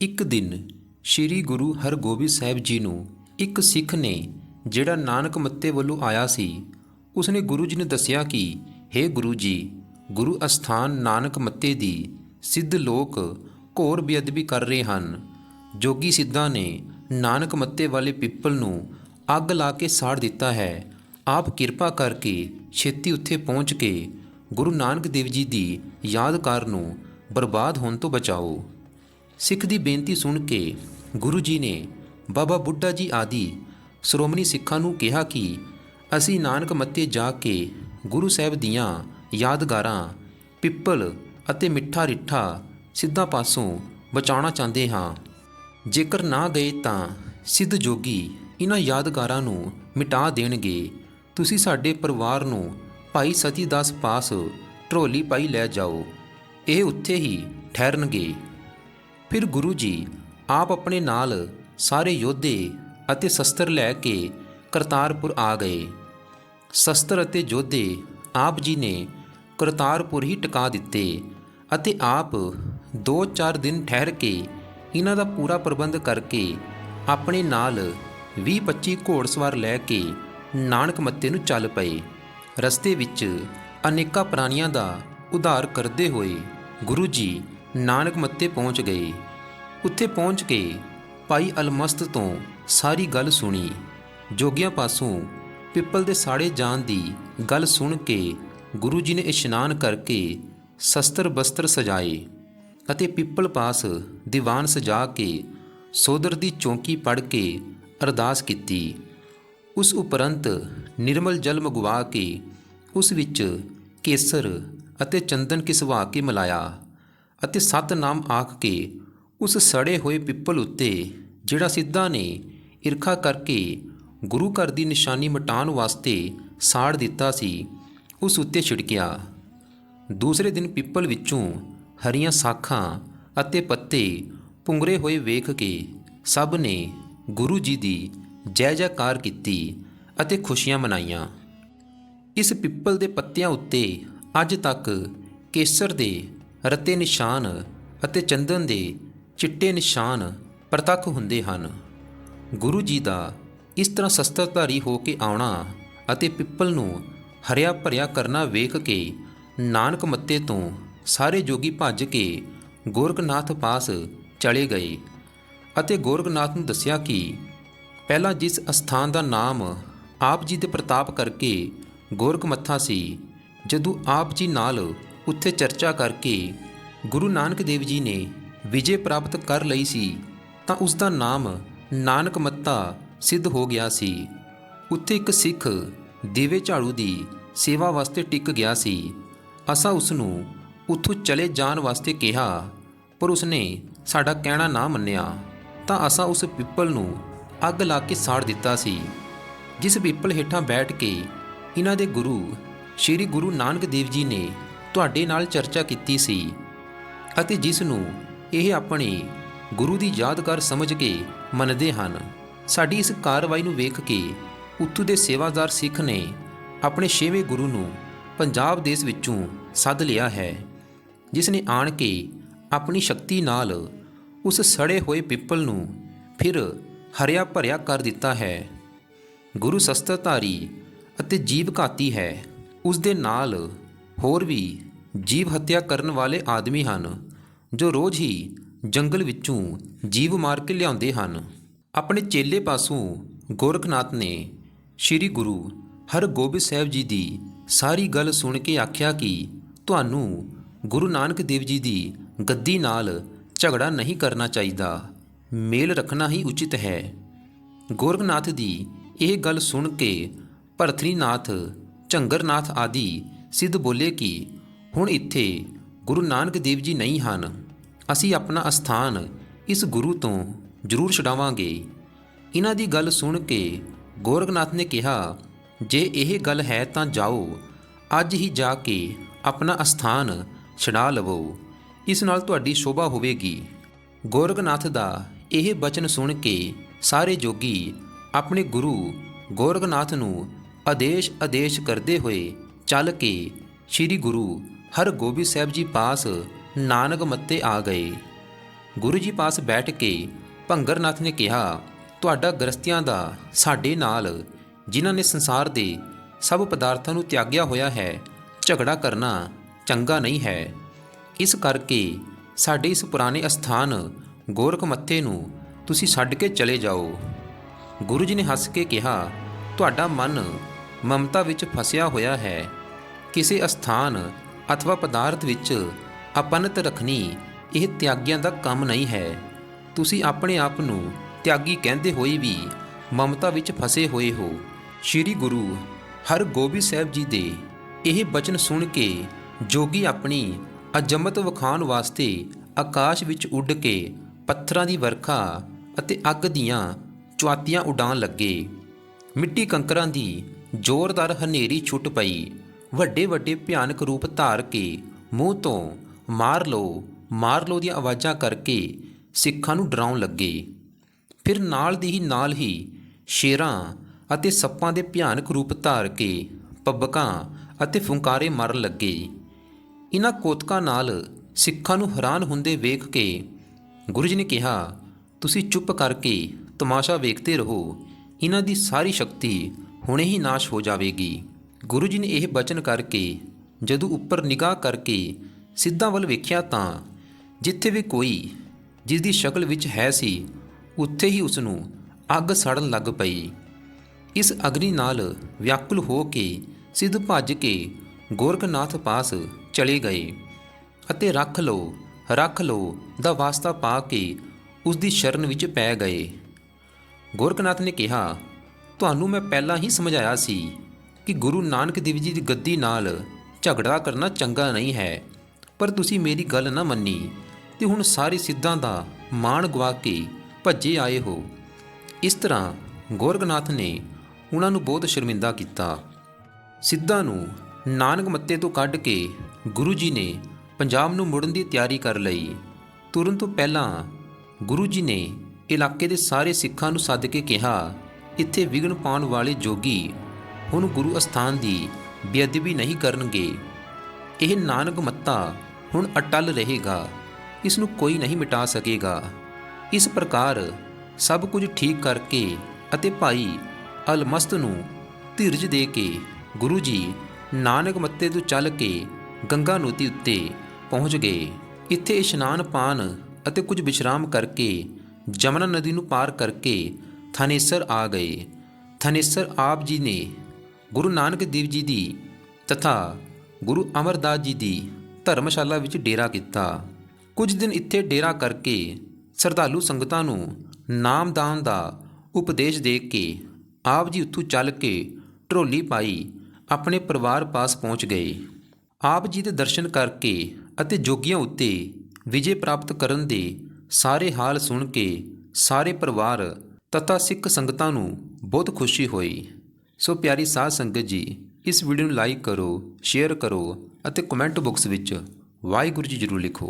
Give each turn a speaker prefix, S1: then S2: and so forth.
S1: ਇੱਕ ਦਿਨ ਸ੍ਰੀ ਗੁਰੂ ਹਰਗੋਬਿੰਦ ਸਾਹਿਬ ਜੀ ਨੂੰ ਇੱਕ ਸਿੱਖ ਨੇ ਜਿਹੜਾ ਨਾਨਕ ਮੱਤੇ ਵੱਲੋਂ ਆਇਆ ਸੀ, ਉਸਨੇ ਗੁਰੂ ਜੀ ਨੂੰ ਦੱਸਿਆ ਕਿ हे ਗੁਰੂ ਜੀ, ਗੁਰੂ ਅਸਥਾਨ ਨਾਨਕ ਮੱਤੇ ਦੀ ਸਿੱਧ ਲੋਕ ਘੋਰ ਬੇਅਦਬੀ ਕਰ ਰਹੇ ਹਨ। ਜੋਗੀ ਸਿੱਧਾਂ ਨੇ ਨਾਨਕ ਮੱਤੇ ਵਾਲੇ ਪਿੱਪਲ ਨੂੰ ਅੱਗ ਲਾ ਕੇ ਸਾੜ ਦਿੱਤਾ ਹੈ। ਆਪ ਕਿਰਪਾ ਕਰਕੇ ਛੇਤੀ ਉੱਥੇ ਪਹੁੰਚ ਕੇ ਗੁਰੂ ਨਾਨਕ ਦੇਵ ਜੀ ਦੀ ਯਾਦਕਾਰ ਨੂੰ ਬਰਬਾਦ ਹੋਣ ਤੋਂ ਬਚਾਓ। ਸਿੱਖ ਦੀ ਬੇਨਤੀ ਸੁਣ ਕੇ ਗੁਰੂ ਜੀ ਨੇ ਬਾਬਾ ਬੁੱਢਾ ਜੀ ਆਦਿ ਸ਼੍ਰੋਮਣੀ ਸਿੱਖਾਂ ਨੂੰ ਕਿਹਾ ਕਿ ਅਸੀਂ ਨਾਨਕ ਮੱਤੇ ਜਾ ਕੇ ਗੁਰੂ ਸਾਹਿਬ ਦੀਆਂ ਯਾਦਗਾਰਾਂ, ਪਿੱਪਲ ਅਤੇ ਮਿੱਠਾ ਰਿੱਠਾ ਸਿੱਧਾ ਪਾਸੋਂ ਬਚਾਉਣਾ ਚਾਹੁੰਦੇ ਹਾਂ। ਜੇਕਰ ਨਾ ਗਏ ਤਾਂ ਸਿੱਧ ਜੋਗੀ ਇਹਨਾਂ ਯਾਦਗਾਰਾਂ ਨੂੰ ਮਿਟਾ ਦੇਣਗੇ। ਤੁਸੀਂ ਸਾਡੇ ਪਰਿਵਾਰ ਨੂੰ ਭਾਈ ਸਤੀ ਦਾਸ ਪਾਸ ਢੋਲੀ ਪਾਈ ਲੈ ਜਾਓ। ਇਹ ਉੱਥੇ ਹੀ ਠਹਿਰਨਗੇ। ਫਿਰ ਗੁਰੂ ਜੀ ਆਪ ਆਪਣੇ ਨਾਲ ਸਾਰੇ ਯੋਧੇ ਅਤੇ ਸ਼ਸਤਰ ਲੈ ਕੇ ਕਰਤਾਰਪੁਰ ਆ ਗਏ। ਸ਼ਸਤਰ ਅਤੇ ਯੋਧੇ ਆਪ ਜੀ ਨੇ ਕਰਤਾਰਪੁਰ ਹੀ ਟਿਕਾ ਦਿੱਤੇ ਅਤੇ ਆਪ 2-4 ਦਿਨ ਠਹਿਰ ਕੇ ਇਹਨਾਂ ਦਾ ਪੂਰਾ ਪ੍ਰਬੰਧ ਕਰਕੇ ਆਪਣੇ ਨਾਲ 20-25 ਘੋੜਸਵਾਰ ਲੈ ਕੇ ਨਾਨਕ ਮੱਤੇ ਨੂੰ ਚੱਲ ਪਏ। ਰਸਤੇ ਵਿੱਚ ਅਨੇਕਾਂ ਪ੍ਰਾਣੀਆਂ ਦਾ ਉਧਾਰ ਕਰਦੇ ਹੋਏ ਗੁਰੂ ਜੀ ਨਾਨਕ ਮੱਤੇ ਪਹੁੰਚ ਗਏ। ਉੱਥੇ ਪਹੁੰਚ ਕੇ ਭਾਈ ਅਲਮਸਤ ਤੋਂ ਸਾਰੀ ਗੱਲ ਸੁਣੀ। ਜੋਗੀਆਂ ਪਾਸੋਂ ਪਿੱਪਲ ਦੇ ਸਾੜੇ ਜਾਣ ਦੀ ਗੱਲ ਸੁਣ ਕੇ ਗੁਰੂ ਜੀ ਨੇ ਇਸ਼ਨਾਨ ਕਰਕੇ ਸ਼ਸਤਰ ਬਸਤਰ ਸਜਾਏ ਅਤੇ ਪਿੱਪਲ ਪਾਸ ਦੀਵਾਨ ਸਜਾ ਕੇ ਸੋਦਰ ਦੀ ਚੌਂਕੀ ਪੜ ਕੇ ਅਰਦਾਸ ਕੀਤੀ। ਉਸ ਉਪਰੰਤ ਨਿਰਮਲ ਜਲ ਮੰਗਵਾ ਕੇ ਉਸ ਵਿੱਚ ਕੇਸਰ ਅਤੇ ਚੰਦਨ ਕਿਸਵਾ ਕੇ ਮਿਲਾਇਆ। ਅਤੇ ਸਤ ਨਾਮ ਆਖ ਕੇ ਉਸ ਸੜੇ ਹੋਏ ਪਿੱਪਲ ਉੱਤੇ ਜਿਹੜਾ ਸਿੱਧਾ ਨੇ ਈਰਖਾ ਕਰਕੇ ਗੁਰੂ ਘਰ ਦੀ ਨਿਸ਼ਾਨੀ ਮਟਾਉਣ ਵਾਸਤੇ ਸਾੜ ਦਿੱਤਾ ਸੀ, ਉਸ ਉੱਤੇ ਛਿੜਕਿਆ। ਦੂਸਰੇ ਦਿਨ ਪਿੱਪਲ ਵਿੱਚੋਂ ਹਰੀਆਂ ਸਾਖਾਂ ਅਤੇ ਪੱਤੇ ਪੁੰਗਰੇ ਹੋਏ ਵੇਖ ਕੇ ਸਭ ਨੇ ਗੁਰੂ ਜੀ ਦੀ ਜੈ ਜੈਕਾਰ ਕੀਤੀ ਅਤੇ ਖੁਸ਼ੀਆਂ ਮਨਾਈਆਂ। ਇਸ ਪਿੱਪਲ ਦੇ ਪੱਤਿਆਂ ਉੱਤੇ ਅੱਜ ਤੱਕ ਕੇਸਰ ਦੇ ਰੱਤੇ ਨਿਸ਼ਾਨ ਅਤੇ ਚੰਦਨ ਦੇ ਚਿੱਟੇ ਨਿਸ਼ਾਨ ਪ੍ਰਤੱਖ ਹੁੰਦੇ ਹਨ। ਗੁਰੂ ਜੀ ਦਾ ਇਸ ਤਰ੍ਹਾਂ ਸ਼ਸਤਰਧਾਰੀ ਹੋ ਕੇ ਆਉਣਾ ਅਤੇ ਪਿੱਪਲ ਨੂੰ ਹਰਿਆ ਭਰਿਆ ਕਰਨਾ ਵੇਖ ਕੇ ਨਾਨਕ ਮੱਤੇ ਤੋਂ ਸਾਰੇ ਜੋਗੀ ਭੱਜ ਕੇ ਗੋਰਖਨਾਥ ਪਾਸ ਚਲੇ ਗਏ ਅਤੇ ਗੋਰਖਨਾਥ ਨੂੰ ਦੱਸਿਆ ਕਿ ਪਹਿਲਾਂ ਜਿਸ ਅਸਥਾਨ ਦਾ ਨਾਮ ਆਪ ਜੀ ਦੇ ਪ੍ਰਤਾਪ ਕਰਕੇ ਗੋਰਖਮੱਥਾ ਸੀ, ਜਦੋਂ ਆਪ ਜੀ ਨਾਲ ਉੱਥੇ ਚਰਚਾ ਕਰਕੇ ਗੁਰੂ ਨਾਨਕ ਦੇਵ ਜੀ ਨੇ ਵਿਜੇ ਪ੍ਰਾਪਤ ਕਰ ਲਈ ਸੀ, ਤਾਂ ਉਸ ਦਾ ਨਾਮ ਨਾਨਕ ਮੱਤਾ ਸਿੱਧ ਹੋ ਗਿਆ ਸੀ। ਉੱਥੇ ਇੱਕ ਸਿੱਖ ਦੀਵੇ ਝਾੜੂ ਦੀ ਸੇਵਾ ਵਾਸਤੇ ਟਿਕ ਗਿਆ ਸੀ। ਅਸਾਂ ਉਸ ਨੂੰ ਉੱਥੋਂ ਚਲੇ ਜਾਣ ਵਾਸਤੇ ਕਿਹਾ, ਪਰ ਉਸਨੇ ਸਾਡਾ ਕਹਿਣਾ ਨਾ ਮੰਨਿਆ, ਤਾਂ ਅਸਾਂ ਉਸ ਪਿੱਪਲ ਨੂੰ ਅੱਗ ਲਾ ਕੇ ਸਾੜ ਦਿੱਤਾ ਸੀ। ਜਿਸ ਪਿੱਪਲ ਹੇਠਾਂ ਬੈਠ ਕੇ ਇਹਨਾਂ ਦੇ ਗੁਰੂ, ਸ੍ਰੀ ਗੁਰੂ ਨਾਨਕ ਦੇਵ ਜੀ ਨੇ ਤੁਹਾਡੇ ਨਾਲ ਚਰਚਾ ਕੀਤੀ ਸੀ ਅਤੇ ਜਿਸ ਨੂੰ ਇਹ ਆਪਣੇ ਗੁਰੂ ਦੀ ਯਾਦਗਾਰ ਸਮਝ ਕੇ ਮੰਨਦੇ ਹਨ। ਸਾਡੀ ਇਸ ਕਾਰਵਾਈ ਨੂੰ ਵੇਖ ਕੇ ਉੱਥੋਂ ਦੇ ਸੇਵਾਦਾਰ ਸਿੱਖ ਨੇ ਆਪਣੇ ਛੇਵੇਂ ਗੁਰੂ ਨੂੰ ਪੰਜਾਬ ਦੇਸ਼ ਵਿੱਚੋਂ ਸੱਦ ਲਿਆ ਹੈ, ਜਿਸ ਨੇ ਆਣ ਕੇ ਆਪਣੀ ਸ਼ਕਤੀ ਨਾਲ ਉਸ ਸੜੇ ਹੋਏ ਪਿੱਪਲ ਨੂੰ ਫਿਰ ਹਰਿਆ ਭਰਿਆ ਕਰ ਦਿੱਤਾ ਹੈ। ਗੁਰੂ ਸ਼ਸਤਰਧਾਰੀ ਅਤੇ ਜੀਵ ਘਾਤੀ ਹੈ। ਉਸ ਦੇ ਨਾਲ ਹੋਰ ਵੀ ਜੀਵ ਹੱਤਿਆ ਕਰਨ ਵਾਲੇ ਆਦਮੀ ਹਨ, ਜੋ ਰੋਜ਼ ਹੀ ਜੰਗਲ ਵਿੱਚੋਂ ਜੀਵ ਮਾਰ ਕੇ ਲਿਆਉਂਦੇ ਹਨ। ਆਪਣੇ ਚੇਲੇ ਪਾਸੋਂ ਗੋਰਖਨਾਥ ਨੇ ਸ੍ਰੀ ਗੁਰੂ ਹਰਗੋਬਿੰਦ ਸਾਹਿਬ ਜੀ ਦੀ ਸਾਰੀ ਗੱਲ ਸੁਣ ਕੇ ਆਖਿਆ ਕਿ ਤੁਹਾਨੂੰ ਗੁਰੂ ਨਾਨਕ ਦੇਵ ਜੀ ਦੀ ਗੱਦੀ ਨਾਲ ਝਗੜਾ ਨਹੀਂ ਕਰਨਾ ਚਾਹੀਦਾ। ਮੇਲ ਰੱਖਣਾ ਹੀ ਉਚਿਤ ਹੈ। ਗੋਰਖਨਾਥ ਦੀ ਇਹ ਗੱਲ ਸੁਣ ਕੇ ਭਰਥਰੀਨਾਥ ਝੰਗਰਨਾਥ ਆਦਿ ਸਿੱਧ ਬੋਲੇ ਕਿ ਹੁਣ ਇੱਥੇ ਗੁਰੂ ਨਾਨਕ ਦੇਵ ਜੀ ਨਹੀਂ ਹਨ। ਅਸੀਂ ਆਪਣਾ ਅਸਥਾਨ ਇਸ ਗੁਰੂ ਤੋਂ ਜ਼ਰੂਰ ਛਡਾਵਾਂਗੇ। ਇਹਨਾਂ ਦੀ ਗੱਲ ਸੁਣ ਕੇ ਗੋਰਖਨਾਥ ਨੇ ਕਿਹਾ, ਜੇ ਇਹ ਗੱਲ ਹੈ ਤਾਂ ਜਾਓ, ਅੱਜ ਹੀ ਜਾ ਕੇ ਆਪਣਾ ਅਸਥਾਨ ਛਡਾ ਲਵੋ। ਇਸ ਨਾਲ ਤੁਹਾਡੀ ਸ਼ੋਭਾ ਹੋਵੇਗੀ। ਗੋਰਖਨਾਥ ਦਾ ਇਹ ਬਚਨ ਸੁਣ ਕੇ ਸਾਰੇ ਜੋਗੀ ਆਪਣੇ ਗੁਰੂ ਗੋਰਖਨਾਥ ਨੂੰ ਆਦੇਸ਼ ਆਦੇਸ਼ ਕਰਦੇ ਹੋਏ ਚੱਲ ਕੇ ਸ੍ਰੀ ਗੁਰੂ ਹਰਗੋਬਿੰਦ ਸਾਹਿਬ ਜੀ ਪਾਸ ਨਾਨਕ ਮੱਤੇ ਆ ਗਏ। ਗੁਰੂ ਜੀ ਪਾਸ ਬੈਠ ਕੇ ਭੰਗਰਨਾਥ ਨੇ ਕਿਹਾ, ਤੁਹਾਡਾ ਗ੍ਰਸਤੀਆਂ ਦਾ ਸਾਡੇ ਨਾਲ, ਜਿਨ੍ਹਾਂ ਨੇ ਸੰਸਾਰ ਦੇ ਸਭ ਪਦਾਰਥਾਂ ਨੂੰ ਤਿਆਗਿਆ ਹੋਇਆ ਹੈ, ਝਗੜਾ ਕਰਨਾ ਚੰਗਾ ਨਹੀਂ ਹੈ। ਇਸ ਕਰਕੇ ਸਾਡੇ ਇਸ ਪੁਰਾਣੇ ਅਸਥਾਨ ਗੋਰਖ ਮੱਥੇ ਨੂੰ ਤੁਸੀਂ ਛੱਡ ਕੇ ਚਲੇ ਜਾਓ। ਗੁਰੂ ਜੀ ਨੇ ਹੱਸ ਕੇ ਕਿਹਾ, ਤੁਹਾਡਾ ਮਨ ਮਮਤਾ ਵਿੱਚ ਫਸਿਆ ਹੋਇਆ ਹੈ। ਕਿਸੇ ਅਸਥਾਨ ਅਥਵਾ ਪਦਾਰਥ ਵਿੱਚ ਅਪਨਤ ਰੱਖਣੀ ਇਹ ਤਿਆਗੀਆਂ ਦਾ ਕੰਮ ਨਹੀਂ ਹੈ। ਤੁਸੀਂ ਆਪਣੇ ਆਪ ਨੂੰ ਤਿਆਗੀ ਕਹਿੰਦੇ ਹੋਏ ਵੀ ਮਮਤਾ ਵਿੱਚ ਫਸੇ ਹੋਏ ਹੋ। ਸ੍ਰੀ ਗੁਰੂ ਹਰਗੋਬਿੰਦ ਸਾਹਿਬ ਜੀ ਦੇ ਇਹ ਬਚਨ ਸੁਣ ਕੇ ਜੋਗੀ ਆਪਣੀ ਅਜਮਤ ਵਿਖਾਉਣ ਵਾਸਤੇ ਆਕਾਸ਼ ਵਿੱਚ ਉੱਡ ਕੇ ਪੱਥਰਾਂ ਦੀ ਵਰਖਾ ਅਤੇ ਅੱਗ ਦੀਆਂ ਚੁਆਤੀਆਂ ਉਡਾਣ ਲੱਗੇ। ਮਿੱਟੀ ਕੰਕਰਾਂ ਦੀ ਜ਼ੋਰਦਾਰ ਹਨੇਰੀ ਛੁੱਟ ਪਈ। ਵੱਡੇ ਵੱਡੇ ਭਿਆਨਕ ਰੂਪ ਧਾਰ ਕੇ ਮੂੰਹ ਤੋਂ ਮਾਰ ਲਓ ਮਾਰ ਲਓ ਦੀਆਂ ਆਵਾਜ਼ਾਂ ਕਰਕੇ ਸਿੱਖਾਂ ਨੂੰ ਡਰਾਉਣ ਲੱਗੇ। ਫਿਰ ਨਾਲ ਦੀ ਹੀ ਨਾਲ ਹੀ ਸ਼ੇਰਾਂ ਅਤੇ ਸੱਪਾਂ ਦੇ ਭਿਆਨਕ ਰੂਪ ਧਾਰ ਕੇ ਪੱਬਕਾਂ ਅਤੇ ਫੁੰਕਾਰੇ ਮਾਰਨ ਲੱਗੇ। ਇਹਨਾਂ ਕੋਤਕਾਂ ਨਾਲ ਸਿੱਖਾਂ ਨੂੰ ਹੈਰਾਨ ਹੁੰਦੇ ਵੇਖ ਕੇ ਗੁਰੂ ਜੀ ਨੇ ਕਿਹਾ, ਤੁਸੀਂ ਚੁੱਪ ਕਰਕੇ ਤਮਾਸ਼ਾ ਵੇਖਦੇ ਰਹੋ। ਇਹਨਾਂ ਦੀ ਸਾਰੀ ਸ਼ਕਤੀ ਹੁਣੇ ਹੀ ਨਾਸ਼ ਹੋ ਜਾਵੇਗੀ। ਗੁਰੂ ਜੀ ਨੇ ਇਹ ਬਚਨ ਕਰਕੇ, ਜਦੋਂ ਉੱਪਰ ਨਿਗਾਹ ਕਰਕੇ ਸਿੱਧਾਂ ਵੱਲ ਵੇਖਿਆ ਤਾਂ ਜਿੱਥੇ ਵੀ ਕੋਈ ਜਿਸ ਦੀ ਸ਼ਕਲ ਵਿੱਚ ਹੈ ਸੀ, ਉੱਥੇ ਹੀ ਉਸ ਨੂੰ ਅੱਗ ਸੜਨ ਲੱਗ ਪਈ। ਇਸ ਅਗਨੀ ਨਾਲ ਵਿਆਕੁਲ ਹੋ ਕੇ ਸਿੱਧ ਭੱਜ ਕੇ ਗੋਰਖਨਾਥ ਪਾਸ ਚਲੇ ਗਏ ਅਤੇ ਰੱਖ ਲਓ ਰੱਖ ਲਓ ਦਾ ਵਾਸਤਾ ਪਾ ਕੇ ਉਸ ਦੀ ਸ਼ਰਨ ਵਿੱਚ ਪੈ ਗਏ। ਗੋਰਖਨਾਥ ਨੇ ਕਿਹਾ, ਤੁਹਾਨੂੰ ਮੈਂ ਪਹਿਲਾਂ ਹੀ ਸਮਝਾਇਆ ਸੀ ਕਿ ਗੁਰੂ ਨਾਨਕ ਦੇਵ ਜੀ ਦੀ ਗੱਦੀ ਨਾਲ ਝਗੜਾ ਕਰਨਾ ਚੰਗਾ ਨਹੀਂ ਹੈ, ਪਰ ਤੁਸੀਂ ਮੇਰੀ ਗੱਲ ਨਾ ਮੰਨੀ, ਤੇ ਹੁਣ ਸਾਰੇ ਸਿੱਧਾਂ ਦਾ ਮਾਣ ਗਵਾ ਕੇ ਭੱਜੇ ਆਏ ਹੋ। ਇਸ ਤਰ੍ਹਾਂ ਗੋਰਖਨਾਥ ਨੇ ਉਹਨਾਂ ਨੂੰ ਬਹੁਤ ਸ਼ਰਮਿੰਦਾ ਕੀਤਾ। ਸਿੱਧਾਂ ਨੂੰ ਨਾਨਕ ਮੱਤੇ ਤੋਂ ਕੱਢ ਕੇ ਗੁਰੂ ਜੀ ਨੇ ਪੰਜਾਬ ਨੂੰ ਮੁੜਨ ਦੀ ਤਿਆਰੀ ਕਰ ਲਈ। ਤੁਰਨ ਤੋਂ ਪਹਿਲਾਂ ਗੁਰੂ ਜੀ ਨੇ ਇਲਾਕੇ ਦੇ ਸਾਰੇ ਸਿੱਖਾਂ ਨੂੰ ਸੱਦ ਕੇ ਕਿਹਾ, ਇੱਥੇ ਵਿਗਨ ਪਾਉਣ ਵਾਲੇ ਜੋਗੀ ਹੁਣ ਗੁਰੂ ਅਸਥਾਨ ਦੀ ਬੇਅਦਬੀ ਨਹੀਂ ਕਰਨਗੇ। ਇਹ ਨਾਨਕ ਮੱਤਾ ਹੁਣ ਅਟਲ ਰਹੇਗਾ। ਇਸ ਨੂੰ ਕੋਈ ਨਹੀਂ ਮਿਟਾ ਸਕੇਗਾ। ਇਸ ਪ੍ਰਕਾਰ ਸਭ ਕੁਝ ਠੀਕ ਕਰਕੇ ਅਤੇ ਭਾਈ ਅਲਮਸਤ ਨੂੰ ਧੀਰਜ ਦੇ ਕੇ ਗੁਰੂ ਜੀ ਨਾਨਕ ਮੱਤੇ ਤੋਂ ਚੱਲ ਕੇ ਗੰਗਾ ਨੋਤੀ ਉੱਤੇ ਪਹੁੰਚ ਗਏ। ਇੱਥੇ ਇਸ਼ਨਾਨ ਪਾਨ ਅਤੇ ਕੁਝ ਵਿਸ਼ਰਾਮ ਕਰਕੇ ਜਮਨਾ ਨਦੀ ਨੂੰ ਪਾਰ ਕਰਕੇ ਥਾਨੇਸਰ ਆ ਗਏ। ਥਾਨੇਸਰ ਆਪ ਜੀ ਨੇ ਗੁਰੂ ਨਾਨਕ ਦੇਵ ਜੀ ਦੀ ਤਥਾ, ਗੁਰੂ ਅਮਰਦਾਸ ਜੀ ਦੀ ਧਰਮਸ਼ਾਲਾ ਵਿੱਚ ਡੇਰਾ ਕੀਤਾ। ਕੁਝ ਦਿਨ ਇੱਥੇ ਡੇਰਾ ਕਰਕੇ ਸਰਧਾਲੂ ਸੰਗਤਾਂ ਨੂੰ ਨਾਮਦਾਨ ਦਾ ਉਪਦੇਸ਼ ਦੇ ਕੇ ਆਪ ਜੀ ਉੱਥੋਂ ਚੱਲ ਕੇ ਢੋਲੀ ਪਾਈ ਆਪਣੇ ਪਰਿਵਾਰ ਪਾਸ ਪਹੁੰਚ ਗਏ। ਆਪ ਜੀ ਦੇ ਦਰਸ਼ਨ ਕਰਕੇ ਅਤੇ ਜੋਗੀਆਂ ਉੱਤੇ ਵਿਜੇ ਪ੍ਰਾਪਤ ਕਰਨ ਦੇ ਸਾਰੇ ਹਾਲ ਸੁਣ ਕੇ ਸਾਰੇ ਪਰਿਵਾਰ ਤਥਾ ਸਿੱਖ ਸੰਗਤਾਂ ਨੂੰ ਬਹੁਤ ਖੁਸ਼ੀ ਹੋਈ। ਸੋ ਪਿਆਰੀ ਸਾਧ ਸੰਗਤ ਜੀ, ਇਸ ਵੀਡੀਓ ਨੂੰ ਲਾਈਕ ਕਰੋ ਸ਼ੇਅਰ ਕਰੋ ਅਤੇ ਕਮੈਂਟ ਬਾਕਸ ਵਿੱਚ ਵਾਹਿਗੁਰੂ ਜੀ ਜ਼ਰੂਰ ਲਿਖੋ।